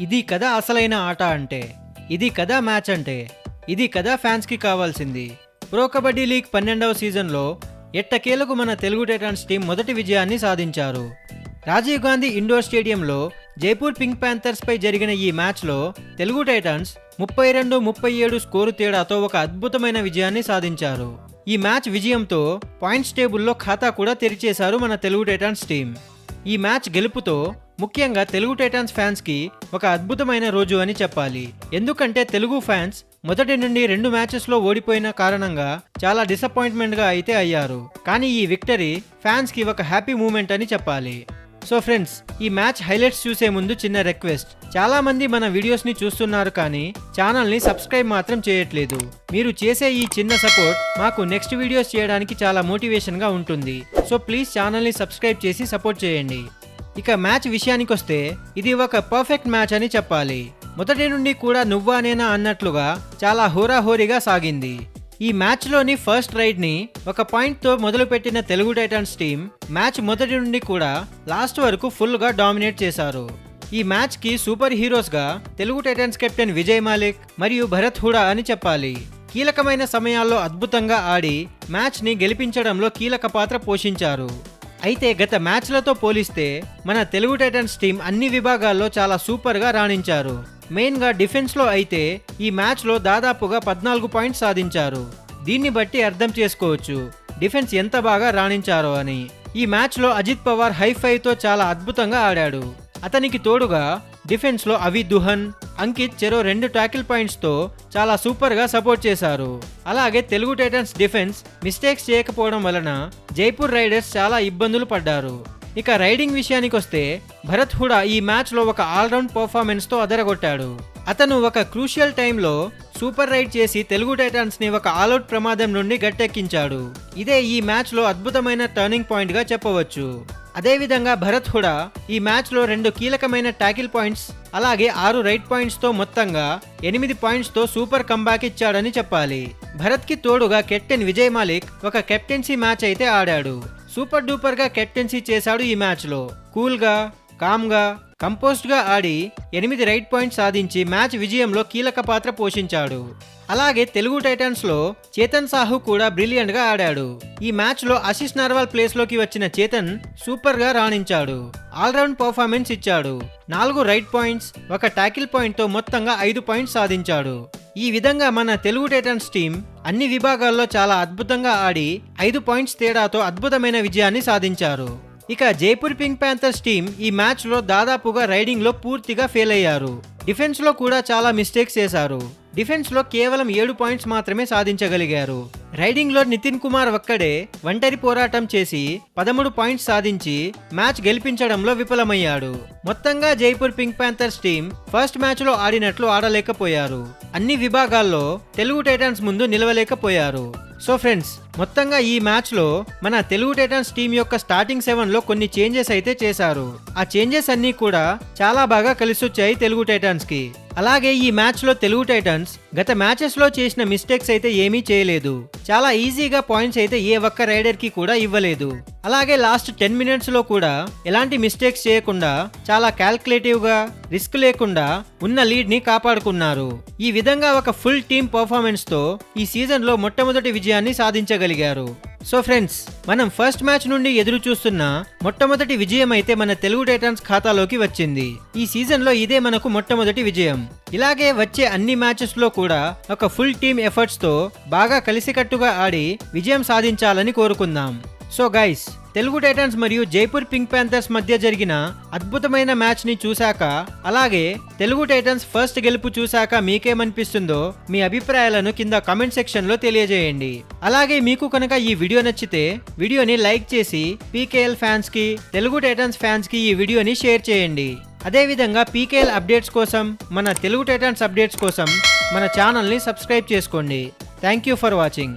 ఇది కదా అసలైన ఆట అంటే ఇది కదా మ్యాచ్ అంటే ఇది కదా ఫ్యాన్స్కి కావాల్సింది. ప్రో కబడ్డీ లీగ్ పన్నెండవ సీజన్లో ఎట్టకేలకు మన తెలుగు టైటాన్స్ టీం మొదటి విజయాన్ని సాధించారు. రాజీవ్ గాంధీ ఇండోర్ స్టేడియంలో జైపూర్ పింక్ ప్యాంథర్స్పై జరిగిన ఈ మ్యాచ్లో తెలుగు టైటాన్స్ ముప్పై రెండు ముప్పై ఏడు స్కోరు తేడాతో ఒక అద్భుతమైన విజయాన్ని సాధించారు. ఈ మ్యాచ్ విజయంతో పాయింట్స్ టేబుల్లో ఖాతా కూడా తెరిచేశారు మన తెలుగు టైటాన్స్ టీం. ఈ మ్యాచ్ గెలుపుతో ముఖ్యంగా తెలుగు టైటాన్స్ ఫ్యాన్స్కి ఒక అద్భుతమైన రోజు అని చెప్పాలి. ఎందుకంటే తెలుగు ఫ్యాన్స్ మొదటి నుండి రెండు మ్యాచెస్లో ఓడిపోయిన కారణంగా చాలా డిసప్పాయింట్మెంట్గా అయితే అయ్యారు. కానీ ఈ విక్టరీ ఫ్యాన్స్కి ఒక హ్యాపీ మూమెంట్ అని చెప్పాలి. సో ఫ్రెండ్స్ ఈ మ్యాచ్ హైలైట్స్ చూసే ముందు చిన్న రిక్వెస్ట్. చాలా మంది మన వీడియోస్ని చూస్తున్నారు కానీ ఛానల్ని సబ్స్క్రైబ్ మాత్రం చేయట్లేదు. మీరు చేసే ఈ చిన్న సపోర్ట్ మాకు నెక్స్ట్ వీడియోస్ చేయడానికి చాలా మోటివేషన్గా ఉంటుంది. సో ప్లీజ్ ఛానల్ని సబ్స్క్రైబ్ చేసి సపోర్ట్ చేయండి. ఇక మ్యాచ్ విషయానికి వస్తే ఇది ఒక పర్ఫెక్ట్ మ్యాచ్ అని చెప్పాలి. మొదటి నుండి కూడా నువ్వా నేనా అన్నట్లుగా చాలా హోరాహోరీగా సాగింది. ఈ మ్యాచ్లోని ఫస్ట్ రైడ్ని ఒక పాయింట్తో మొదలుపెట్టిన తెలుగు టైటాన్స్ టీం మ్యాచ్ మొదటి నుండి కూడా లాస్ట్ వరకు ఫుల్గా డామినేట్ చేశారు. ఈ మ్యాచ్కి సూపర్ హీరోస్గా తెలుగు టైటన్స్ కెప్టెన్ విజయ్ మాలిక్ మరియు భరత్ హుడా అని చెప్పాలి. కీలకమైన సమయాల్లో అద్భుతంగా ఆడి మ్యాచ్ని గెలిపించడంలో కీలక పాత్ర పోషించారు. అయితే గత మ్యాచ్లతో పోలిస్తే మన తెలుగు టైటన్స్ టీం అన్ని విభాగాల్లో చాలా సూపర్గా రాణించారు. మెయిన్గా డిఫెన్స్లో అయితే ఈ మ్యాచ్లో దాదాపుగా పద్నాలుగు పాయింట్స్ సాధించారు. దీన్ని బట్టి అర్థం చేసుకోవచ్చు డిఫెన్స్ ఎంత బాగా రాణించారో అని. ఈ మ్యాచ్లో అజిత్ పవార్ హైఫైతో చాలా అద్భుతంగా ఆడాడు. అతనికి తోడుగా డిఫెన్స్లో అవి దుహన్ అంకిత్ చెరో రెండు ట్యాకిల్ పాయింట్స్తో చాలా సూపర్గా సపోర్ట్ చేశారు. అలాగే తెలుగు టైటన్స్ డిఫెన్స్ మిస్టేక్స్ చేయకపోవడం వలన జైపూర్ రైడర్స్ చాలా ఇబ్బందులు పడ్డారు. ఇక రైడింగ్ విషయానికొస్తే భరత్ హుడా ఈ మ్యాచ్లో ఒక ఆల్రౌండ్ పర్ఫార్మెన్స్తో అదరగొట్టాడు. అతను ఒక క్రూషియల్ టైంలో సూపర్ రైడ్ చేసి తెలుగు టైటాన్స్ని ఒక ఆల్అౌట్ ప్రమాదం నుండి గట్టెక్కించాడు. ఇదే ఈ మ్యాచ్లో అద్భుతమైన టర్నింగ్ పాయింట్గా చెప్పవచ్చు. అదేవిధంగా భరత్ హుడా ఈ మ్యాచ్లో రెండు కీలకమైన టాకిల్ పాయింట్స్ అలాగే ఆరు రైట్ పాయింట్స్తో మొత్తంగా ఎనిమిది పాయింట్స్తో సూపర్ కంబ్యాక్ ఇచ్చాడని చెప్పాలి. భరత్కి తోడుగా కెప్టెన్ విజయ్ మాలిక్ ఒక కెప్టెన్సీ మ్యాచ్ అయితే ఆడాడు. సూపర్ డూపర్గా కెప్టెన్సీ చేశాడు ఈ మ్యాచ్లో. కూల్గా కామ్గా కంపోస్ట్గా ఆడి ఎనిమిది రైట్ పాయింట్స్ సాధించి మ్యాచ్ విజయంలో కీలక పాత్ర పోషించాడు. అలాగే తెలుగు టైటాన్స్లో చేతన్ సాహు కూడా బ్రిలియంట్గా ఆడాడు. ఈ మ్యాచ్లో ఆశిష్ నర్వాల్ ప్లేస్లోకి వచ్చిన చేతన్ సూపర్గా రాణించాడు. ఆల్రౌండ్ పర్ఫార్మెన్స్ ఇచ్చాడు. నాలుగు రైట్ పాయింట్స్ ఒక టాకిల్ పాయింట్తో మొత్తంగా ఐదు పాయింట్స్ సాధించాడు. ఈ విధంగా మన తెలుగు టైటన్స్ టీం అన్ని విభాగాల్లో చాలా అద్భుతంగా ఆడి ఐదు పాయింట్స్ తేడాతో అద్భుతమైన విజయాన్ని సాధించారు. ఇక జైపూర్ పింక్ ప్యాంథర్స్ టీం ఈ మ్యాచ్లో దాదాపుగా రైడింగ్లో పూర్తిగా ఫెయిల్ అయ్యారు. డిఫెన్స్లో కూడా చాలా మిస్టేక్స్ చేశారు. డిఫెన్స్లో కేవలం ఏడు పాయింట్స్ మాత్రమే సాధించగలిగారు. రైడింగ్లో నితిన్ కుమార్ ఒక్కడే ఒంటరి పోరాటం చేసి పదమూడు పాయింట్స్ సాధించి మ్యాచ్ గెలిపించడంలో విఫలమయ్యాడు. మొత్తంగా Jaipur pink panthers team first మ్యాచ్లో ఆడినట్లు ఆడలేకపోయారు. అన్ని విభాగాల్లో తెలుగు టైటన్స్ ముందు నిలవలేకపోయారు. సో ఫ్రెండ్స్ మొత్తంగా ఈ మ్యాచ్లో మన తెలుగు టైటాన్స్ టీం యొక్క స్టార్టింగ్ సెవెన్లో కొన్ని చేంజెస్ అయితే చేశారు. ఆ చేంజెస్ అన్నీ కూడా చాలా బాగా కలిసొచ్చాయి తెలుగు టైటాన్స్కి. అలాగే ఈ మ్యాచ్లో తెలుగు టైటన్స్ గత మ్యాచెస్లో చేసిన మిస్టేక్స్ అయితే ఏమీ చేయలేదు. చాలా ఈజీగా పాయింట్స్ అయితే ఏ ఒక్క రైడర్కి కూడా ఇవ్వలేదు. అలాగే లాస్ట్ టెన్ మినిట్స్లో కూడా ఎలాంటి మిస్టేక్స్ చేయకుండా చాలా క్యాల్కులేటివ్గా రిస్క్ లేకుండా ఉన్న లీడ్ని కాపాడుకున్నారు. ఈ విధంగా ఒక ఫుల్ టీమ్ పర్ఫార్మెన్స్తో ఈ సీజన్లో మొట్టమొదటి విజయాన్ని సాధించగలిగారు. సో ఫ్రెండ్స్ మనం ఫస్ట్ మ్యాచ్ నుండి ఎదురు చూస్తున్న మొట్టమొదటి విజయం అయితే మన తెలుగు టైటన్స్ ఖాతాలోకి వచ్చింది. ఈ సీజన్లో ఇదే మనకు మొట్టమొదటి విజయం. ఇలాగే వచ్చే అన్ని మ్యాచెస్లో కూడా ఒక ఫుల్ టీమ్ ఎఫర్ట్స్తో బాగా కలిసికట్టుగా ఆడి విజయం సాధించాలని కోరుకుందాం. సో గైస్ తెలుగు టైటన్స్ మరియు జైపూర్ పింక్ ప్యాంథర్స్ మధ్య జరిగిన అద్భుతమైన మ్యాచ్ని చూశాక అలాగే తెలుగు టైటన్స్ ఫస్ట్ గెలుపు చూశాక మీకేమనిపిస్తుందో మీ అభిప్రాయాలను కింద కామెంట్ సెక్షన్లో తెలియజేయండి. అలాగే మీకు కనుక ఈ వీడియో నచ్చితే వీడియోని లైక్ చేసి పీకేఎల్ ఫ్యాన్స్కి తెలుగు టైటన్స్ ఫ్యాన్స్కి ఈ వీడియోని షేర్ చేయండి. అదేవిధంగా పీకేఎల్ అప్డేట్స్ కోసం మన తెలుగు టైటన్స్ అప్డేట్స్ కోసం మన ఛానల్ని సబ్స్క్రైబ్ చేసుకోండి. Thank you for watching.